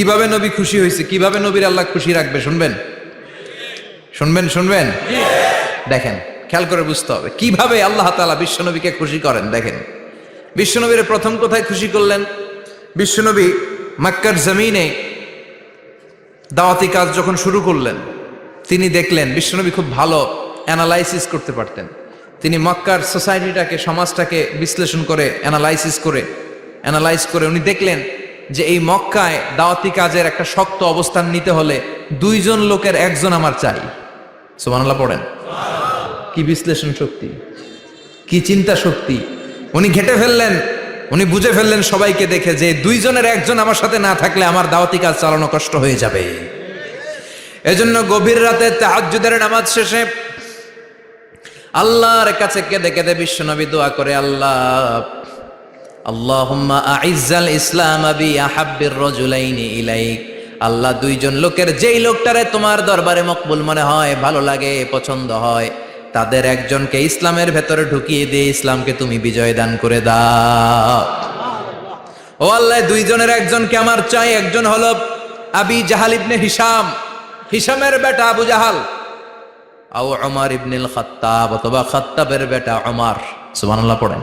কীভাবে নবী খুশি হয়েছে? কীভাবে নবীর আল্লাহ খুশি রাখবে? শুনবেন? শুনবেন শুনবেন? দেখেন, খেয়াল করে বুঝতে হবে। কীভাবে আল্লাহ তাআলা বিশ্বনবীকে খুশি করেন? দেখেন। বিশ্বনবীর প্রথম কোথায় খুশি করলেন? বিশ্বনবী মাক্কার জমিনে দাওয়াতি কাজ যখন শুরু করলেন, তিনি দেখলেন বিশ্বনবী খুব ভালো অ্যানালাইসিস করতে পারতেন। তিনি মক্কার সোসাইটিটাকে, সমাজটাকে বিশ্লেষণ করে অ্যানালাইসিস করে, অ্যানালাইজ করে উনি দেখলেন যে এই মক্কায় দাওয়াতি কাজের একটা শক্ত অবস্থান নিতে হলে দুইজন লোকের একজন আমার চাই। সুবহানাল্লাহ পড়েন। কি বিশ্লেষণ শক্তি? কি চিন্তা শক্তি? উনি ঘেটে ফেললেন, উনি বুঝে ফেললেন সবাইকে দেখে যে দুইজনের একজন আমার সাথে না থাকলে আমার দাওয়াতি কাজ চালানো কষ্ট হয়ে যাবে। এজন্য গভীর রাতে তাহাজ্জুদের নামাজ শেষে আল্লাহর কাছে কেঁদে কেঁদে বিশ্বনবী দোয়া করে, আল্লাহ ইসলাম আবি আহাব্বির আল্লাহ দুইজন লোকের যেই লোকটারে তোমার দরবারে মকবুল মনে হয়, ভালো লাগে, পছন্দ হয়, তাদের একজনকে ইসলামের ভেতরে ঢুকিয়ে দিয়ে ইসলামকে তুমি বিজয় দান করে দাও। ও আল্লাহ, দুইজনের একজনকে আমার চাই, একজন হল আবি জাহাল ইবনে হিসাম হিসামের বেটা আবু জাহাল, আও ওমর ইবনুল খাত্তাব অথবা খাত্তাবের বেটা ওমর সুবহানাল্লাহ, পড়েন।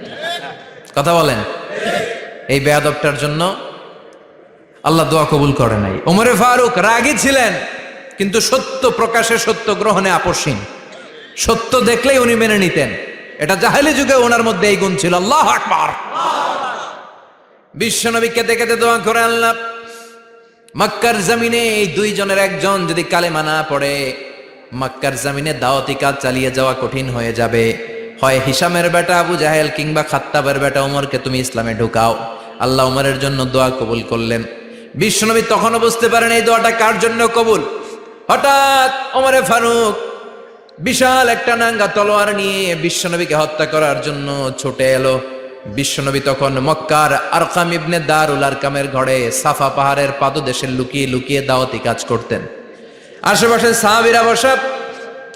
কথা বলেন। এই বেয়াদবটার জন্য আল্লাহ দোয়া কবুল করে নাই। ওমরে ফারুক রাগী ছিলেন, কিন্তু সত্য প্রকাশে, সত্য গ্রহণে আপসীন সত্য দেখলেই উনি মেনে নিতেন। এটা জাহেলি যুগে ওনার মধ্যে এই গুণ ছিল। আল্লাহ আকবার। বিশ্বনবী কেতে কেতে দোয়া করে আল্লাহ, মক্কার জমিনে এই দুইজনের একজন যদি কালেমা না পড়ে, মক্কার জমিনে দাওয়াতি কাজ চালিয়ে যাওয়া কঠিন হয়ে যাবে। হয় হিসামের বেটা আবু জাহেল কিংবা খাত্তাবের বেটা ওমরকে তুমি ইসলামে ঢুকাও। আল্লাহ ওমরের জন্য দোয়া কবুল করলেন। বিশ্বনবী তখনও বুঝতে পারেন এই দোয়াটা কার জন্য কবুল? হঠাৎ ওমরে ফারুক বিশাল একটা নাঙ্গা তলোয়ার নিয়ে বিশ্বনবীকে হত্যা করার জন্য ছুটে এলো। বিশ্বনবী তখন মক্কার আরকাম ইবনে দারুল আরকামের ঘরে সাফা পাহাড়ের পাদদেশে লুকিয়ে লুকিয়ে দাওয়াতি কাজ করতেন। আশেপাশে সাহাবিরা বসা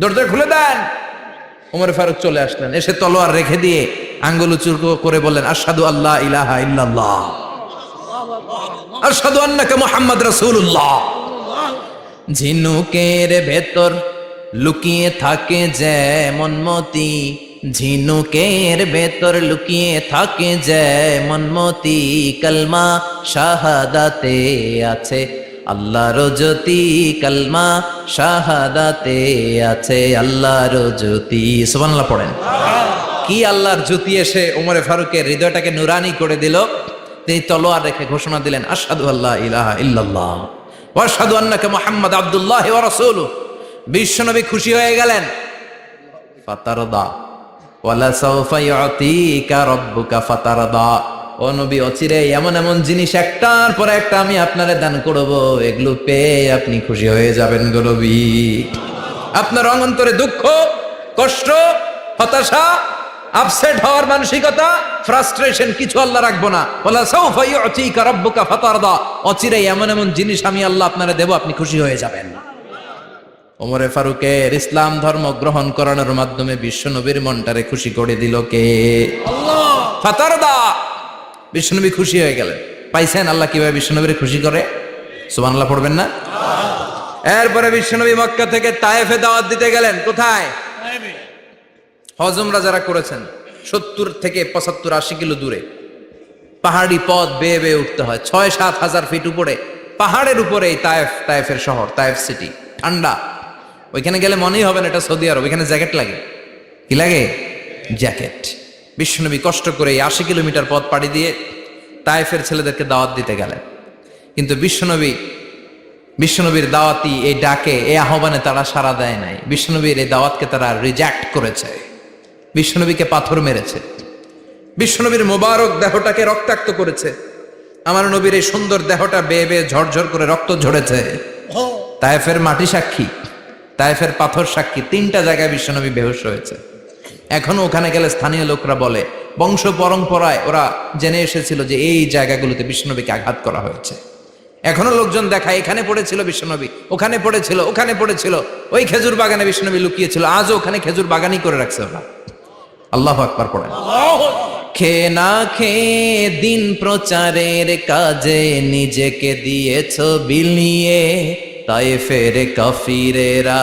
দরজা খুলে দেন। ওমর ফারুক চলে আসলেন। এসে তলোয়ার রেখে দিয়ে আঙ্গুল উঁচু করে বললেন আসাদু আল্লাহ ইলাহা ইল্লাল্লাহ। আসাদু আন্নাকা মুহাম্মদ রাসূলুল্লাহ। ঝিনুকের ভেতর লুকিয়ে থাকে যেমন মতি। ঝিনুকের ভেতর লুকিয়ে থাকে যেমন মতি। কলমা শাহাদাতে আছে। আল্লাহর জ্যোতি কলমা শাহাদাতে আছে আল্লাহর জ্যোতি সুবহানাল্লাহ পড়েন। কি আল্লাহর জ্যোতি এসে ওমরে ফারুকের হৃদয়টাকে নুরানি করে দিল? তিনি তলোয়ার রেখে ঘোষণা দিলেন, আশহাদু আল্লাহ ইলাহা ইল্লাল্লাহ ওয়াশহাদু আন্নাকা মুহাম্মদ আব্দুল্লাহ ওয়া রাসূলুহু। বিশ্বনবী খুশি হয়ে গেলেন। ফাতারদা। ওয়ালা সাউফা ইউতিকা রাব্বুকা ফাতারদা। ও নবী অচিরে এমন এমন জিনিস একটার পর একটা আমি আপনারে দান করব। এগুলো পেয়ে আপনি খুশি হয়ে যাবেন গো নবী। আপনার অন্তরে দুঃখ কষ্ট হতাশা আপসেট হওয়ার মানসিকতা ফ্রাস্ট্রেশন কিছু আল্লাহ রাখব না। বলা সাউফা ইউতিকা রাব্বুকা ফাতারদা। অচিরে এমন এমন জিনিস আমি আল্লাহ আপনারে দেব আপনি খুশি হয়ে যাবেন। ওমরে ফারুকের ইসলাম ধর্ম গ্রহণ করানোর মাধ্যমে বিশ্বনবীর মনটারে খুশি করে দিল কে? ফাতারদা! বিশ্বনবী খুশি হয়ে গেলেন। পাইছেন আল্লাহ কীভাবে বিশ্বনবীর খুশি করে? সুবহানাল্লাহ পড়বেন না? এরপরে বিশ্বনবী মক্কা থেকে তায়েফে দাওয়াত দিতে গেলেন। কোথায়? হজমরা যারা করেছেন, সত্তর থেকে পঁচাত্তর আশি কিলো দূরে। পাহাড়ি পথ বেয়ে বেয়ে উঠতে হয়। ছয় সাত হাজার ফিট উপরে, পাহাড়ের উপরে এই তায়েফ, তায়েফের শহর, তায়েফ সিটি ঠান্ডা। ওইখানে গেলে মনেই হবে না, এটা সৌদি আরব। ওইখানে জ্যাকেট লাগে। কি লাগে? জ্যাকেট বিশ্বনবী কষ্ট করে এই আশি কিলোমিটার পথ পাড়ি দিয়ে তায়েফের ছেলেদেরকে দাওয়াত দিতে গেলেন। কিন্তু বিশ্বনবী বিশ্বনবীর দাওয়াতি এই ডাকে, এই আহ্বানে তারা সাড়া দেয় নাই। বিশ্বনবীর এই দাওয়াতকে তারা রিজেক্ট করেছে। বিশ্বনবীকে পাথর মেরেছে। বিশ্বনবীর মোবারক দেহটাকে রক্তাক্ত করেছে। আমার নবীর এই সুন্দর দেহটা বেয়ে বেয়ে ঝরঝর করে রক্ত ঝরেছে। তায়েফের মাটি সাক্ষী, তায়েফের পাথর সাক্ষী, তিনটা জায়গায় বিশ্বনবী বেহুশ হয়েছে। এখনও ওখানে গেলে স্থানীয় লোকরা বলে, বংশ পরম্পরায় ওরা জেনে এসেছিল যে এই জায়গাগুলোতে বিশ্বনবীকে আঘাত করা হয়েছে। এখনও লোকজন দেখায়, এখানে পড়েছিল বিশ্বনবী, ওখানে পড়েছিল ওখানে পড়েছিল, ওই খেজুর বাগানে বিশ্বনবী লুকিয়েছিল, আজও ওখানে খেজুর বাগানই করে রাখছে ওরা। আল্লাহ আকবার পড়ে খে না খেয়ে দিন প্রচারের কাজে নিজেকে দিয়েছ বিলিয়ে তাই ফের কাফিরেরা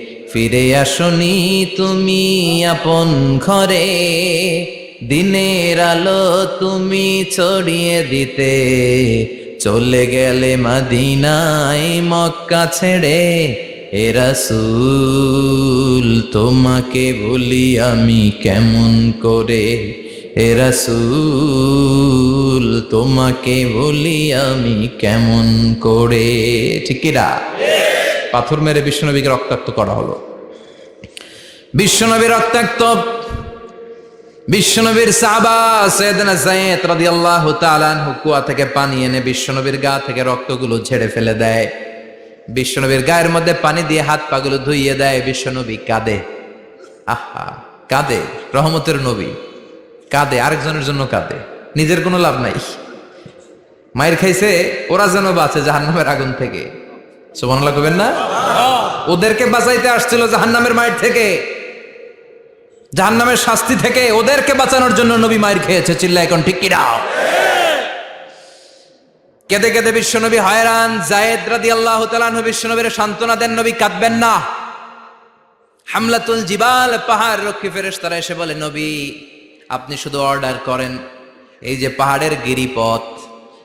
ফিরে আসনি তুমি আপন ঘরে। দিনের আলো তুমি ছড়িয়ে দিতে। চলে গেলে মাদিনায় মক্কা ছেড়ে। এ রাসূল, তোমাকে বলি আমি কেমন করে? এ রাসূল, তোমাকে বলি আমি কেমন করে? ঠিকিরা পাথর মেরে বিশ্বনবীকে রক্তাক্ত করা হলো। বিশ্বনবী রক্তাক্ত। বিশ্বনবীর সাহাবা সৈয়দনা রাদিয়াল্লাহু তাআলা আনহু কুয়া থেকে পানি এনে বিশ্বনবীর গা থেকে রক্তগুলো ঝেড়ে ফেলে দেয়। বিশ্বনবীর গায়ের মধ্যে পানি দিয়ে হাত পাগুলো ধুইয়ে দেয়। বিশ্বনবী কাঁদে। আহা, কাঁদে। রহমতের নবী। কাঁদে, আরেকজনের জন্য কাঁদে। নিজের কোনো লাভ নাই। মায়ের খাইছে, ওরা যেন বাঁচে জাহান্নামের আগুন থেকে। সুবহানাল্লাহ কবেন না? ওদেরকে বাঁচাইতে আসছিল জাহান্নামের মায়ের থেকে। জাহান্নামের শাস্তি থেকে ওদেরকে বাঁচানোর জন্য নবী মায়ের খেয়েছে চিল্লা এখন ঠিক কিনা? কেঁদে কেঁদে বিশ্বনবী হয়রান, জায়েদ রাদি আল্লাহ তালানহ বিশ্বনবীর সান্ত্বনা দেন, নবী কাঁদবেন না। হামলাতুল জিবাল, পাহাড় রক্ষী ফেরেশতারা এসে বলে, নবী, আপনি শুধু অর্ডার করেন, এই যে পাহাড়ের গিরিপথ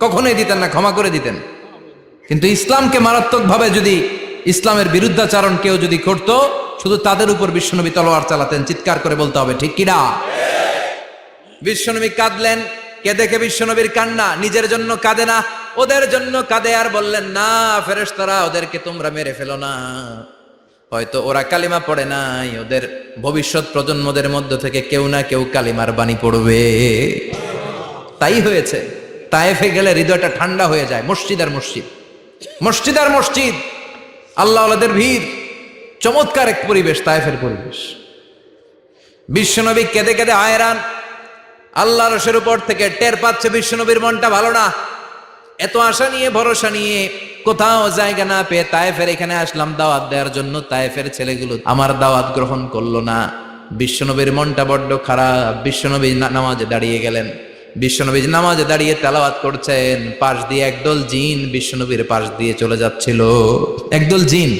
কখনোই দিতেন না, ক্ষমা করে দিতেন। কিন্তু ইসলামকে মারাত্মকভাবে যদি ইসলামের বিরুদ্ধাচারণ কেউ যদি করত, শুধু তাদের উপর বিশ্বনবী তলোয়ার চালাতেন, চিৎকার করে বলতে হবে, ঠিক কিনা? বিশ্বনবী কাঁদলেন, কে দেখে বিশ্বনবীর কান্না? নিজের জন্য কাঁদে না, ওদের জন্য কাঁদে, আর বললেন, না, ফেরেশতারা ওদেরকে তোমরা মেরে ফেলো না। হয়তো ওরা কালিমা পড়ে নাই, ওদের ভবিষ্যৎ প্রজন্মদের মধ্য থেকে কেউ না কেউ কালিমার বাণী পড়বে। তাই হয়েছে। তায়েফে গেলে হৃদয়টা ঠান্ডা হয়ে যায়, মসজিদ আর মসজিদ। মসজিদ আর মসজিদ আল্লাহ ভিড়, চমৎকার এক পরিবেশ, তায়েফের পরিবেশ। বিশ্বনবী কেঁদে কেঁদে আয়রান আল্লাহ রসের উপর থেকে টের পাচ্ছে বিশ্বনবীর মনটা ভালো না। এত আশা নিয়ে, ভরসা নিয়ে কোথাও জায়গা না পেয়ে তায়েফের এখানে আসলাম, দাওয়াত দেওয়ার জন্য তায়েফের ছেলেগুলো আমার দাওয়াত গ্রহণ করল না। বিশ্বনবীর মনটা বড্ড খারাপ, বিশ্বনবী নামাজে দাঁড়িয়ে গেলেন। বিশ্বনবী নামাজে দাঁড়িয়ে তেলাওয়াত করছেন, পাশ দিয়ে একদল জিন বিশ্বনবীর পাশ দিয়ে চলে যাচ্ছিল। একদল জিন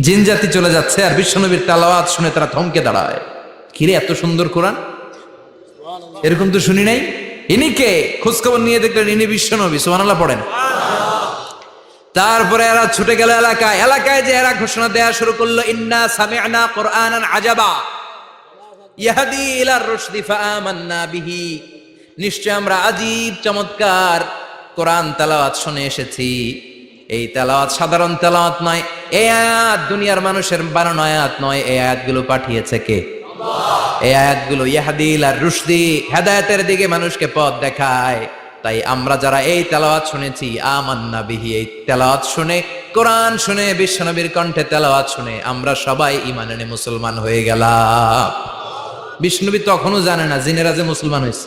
জিন জাতি চলে যাচ্ছে আর বিশ্বনবীর তেলাওয়াত শুনে তারা থমকে দাঁড়ায়। কিরে এত সুন্দর কোরআন? এরকম তো শুনি নাই? ইনি কে? খোঁজখবর নিয়ে দেখলেন ইনি বিশ্বনবী, সুবহানাল্লাহ পড়েন। তারপরে এরা ছুটে গেল এলাকায়। এলাকায় যে এরা ঘোষণা দেয়া শুরু করল, ইন্না সামি'না কুরআনান আজাবা। ইয়াহদি ইলার রুশদি ফাআমান্না বিহি। নিশ্চয় আমরা আজীব চমৎকার কোরআন তেলাওয়াত শুনে এসেছি। এই তেলাওয়াত সাধারণ তেলাওয়াত নয়, এই আয়াত দুনিয়ার মানুষের বানানো আয়াত নয়। এই আয়াতগুলো পাঠিয়েছে কে? এই আয়াতগুলো ইয়াহাদিল আর রুশদি হেদায়েতের দিকে মানুষকে পথ দেখায়। তাই আমরা যারা এই তেলাওয়াত শুনেছি, আমান্না বিহি, এই তেলাওয়াত শুনে, কোরআন শুনে, বিশ্বনবীর কণ্ঠে তেলাওয়াত শুনে আমরা সবাই ইমানে মুসলমান হয়ে গেলাম। বিষ্ণুবী তখনও জানে না, জিনেরা যে মুসলমান হয়েছে।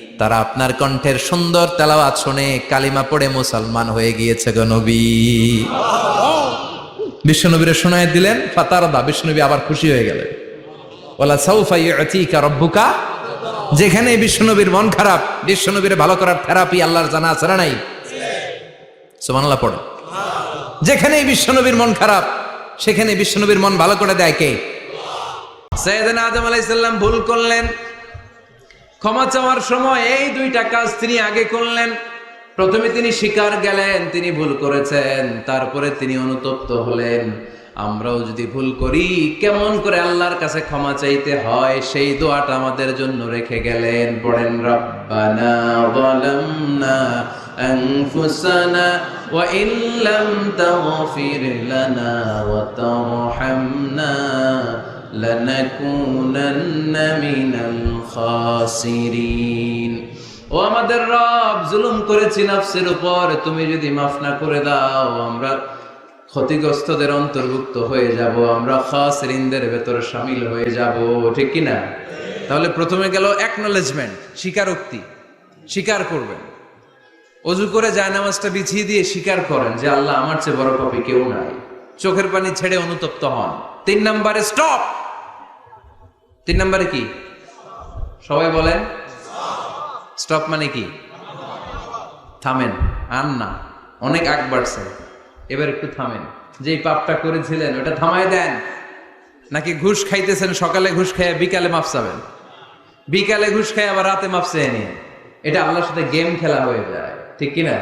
তারা আপনার কণ্ঠের সুন্দর তেলাওয়াত শুনে কালিমা পড়ে মুসলমান হয়ে গিয়েছে গো নবী। বিশ্বনবীরে শোনায় দিলেন, ফাতারদা বিষ্ণুবী আবার খুশি হয়ে গেলেন। ওলা সাউফা ইউতিকা রব্বুকা যেখানে বিশ্বনবীর মন খারাপ, বিশ্বনবীর ভালো করার থেরাপি আল্লাহর জানা আছে না নাই? সুবহানাল্লাহ পড়ো। যেখানে বিশ্বনবীর মন খারাপ সেখানে বিশ্বনবীর মন ভালো করে দেয় কে? সৈয়দনা আদম আলাইসাল্লাম ভুল করলেন। ক্ষমা চাওয়ার সময় এই দুইটা কাজ তিনি আগে করলেন প্রথমে তিনি স্বীকার গেলেন তিনি ভুল করেছেন তারপরে তিনি অনুতপ্ত হলেন আমরাও যদি ভুল করি কেমন করে আল্লাহর কাছে ক্ষমা চাইতে হয় সেই দোয়াটা আমাদের জন্য রেখে গেলেন পড়েন রব্বানা যালামনা أنفسنا وإن لم تغفر لنا وترحمنا লানাকুনান্না মিনাল খাসিরিন। ও আমাদের রব, জুলুম করেছি নাফসের উপর, তুমি যদি মাফ না করে দাও, আমরা ক্ষতিগ্রস্তদের অন্তর্ভুক্ত হয়ে যাব, আমরা খাসরিনদের ভেতরে সামিল হয়ে যাব, ঠিক কি তাহলে প্রথমে গেল অ্যাকনোলেজমেন্ট স্বীকারোক্তি, স্বীকার করবেন। অজু করে জায়নামাজটা বিছিয়ে দিয়ে স্বীকার করেন যে আল্লাহ আমার চেয়ে বড় কপি কেউ নাই। চোখের পানি ছেড়ে অনুতপ্ত হন। তিন নম্বরে স্টপ তিন নম্বরে কি? সবাই বলেন। স্টপ মানে কি? থামেন। আন না, অনেক আগ বাড়ছে। এবার একটু থামেন। যেই পাপটা করেছিলেন, ওটা থামায় দেন। নাকি ঘুষ খাইতেছেন, সকালে ঘুষ খাইয়া বিকালে মাপ চাবেন? বিকালে ঘুষ খাই আবার রাতে মাপ চেয়ে নিয়ে এটা আল্লাহর সাথে গেম খেলা হয়ে যায়। ঠিক কিনা?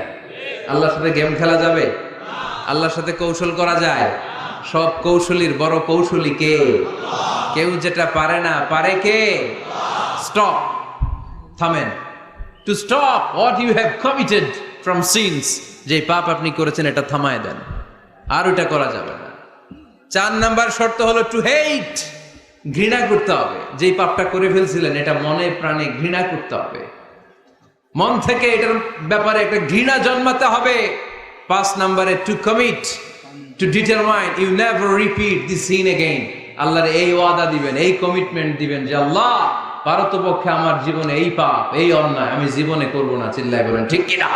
আল্লাহর সাথে গেম খেলা যাবে? আল্লাহর সাথে কৌশল করা যায়। সব কৌশলীর বড় কৌশলী কে? কেউ যেটা পারে না, পারে কে? স্টপ থামেন। To stop what you have committed from sins যে পাপ আপনি করেছেন এটা থামায় দেন। আর ওটা করা যাবে না। চার নাম্বার শর্ত হলো টু হেইট ঘৃণা করতে হবে। যেই পাপটা করে ফেলছিলেন, এটা মনে প্রাণে ঘৃণা করতে হবে। মন থেকে এটার ব্যাপারে একটা ঘৃণা জন্মাতে হবে। পাঁচ নাম্বারে to commit to determine you never repeat the sin again আল্লাহর এই ওয়াদা দিবেন, এই কমিটমেন্ট দিবেন যে আল্লাহ পারতপক্ষে আমার জীবনে এই পাপ, এই অন্যায় আমি জীবনে করব না, চিল্লায় বলেন, ঠিক কিনা?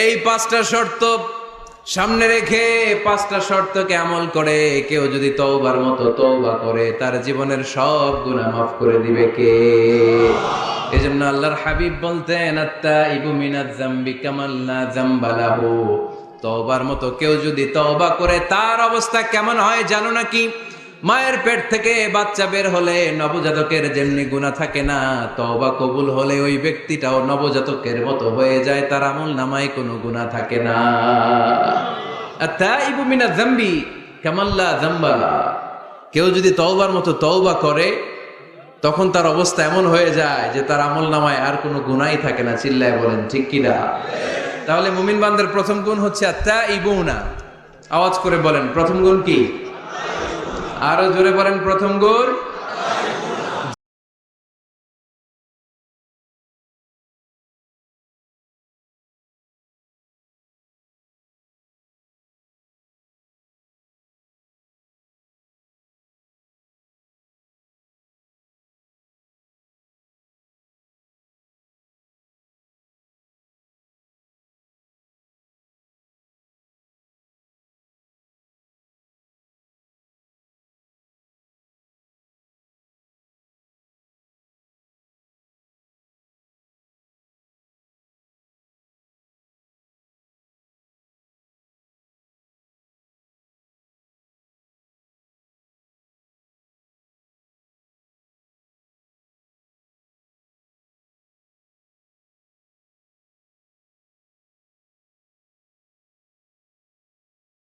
এই পাঁচটা শর্ত সামনে রেখে পাঁচটা শর্তকে আমল করে, কেউ যদি তওবার মতো তওবা করে, তার জীবনের সব গুনাহ মাফ করে দিবে কে? এজন্য আল্লাহর হাবিব বলতেন আত্তা ইবু মিনাজ জাম্বি কামাল্লা জাম্বালাহু তওবার মতো কেউ যদি তওবা করে, তার অবস্থা কেমন হয় জানো নাকি? মায়ের পেট থেকে বাচ্চা বের হলে নবজাতকের যেমনি গুণা থাকে না, তওবা কবুল হলে ওই ব্যক্তিটাও নবজাতকের মতো হয়ে যায়, তার আমল নামায় কোনো গুণা থাকে না। জাম্বি কেউ যদি তওবার মতো তওবা করে, তখন তার অবস্থা এমন হয়ে যায় যে তার আমল নামায় আর কোনো গুণাই থাকে না, চিল্লায় বলেন, ঠিক কিনা তাহলে মুমিন বান্দার প্রথম গুণ হচ্ছে আত্মা ইবুনা আওয়াজ করে বলেন, প্রথম গুণ কি? আরও জোরে বলেন, প্রথম গুণ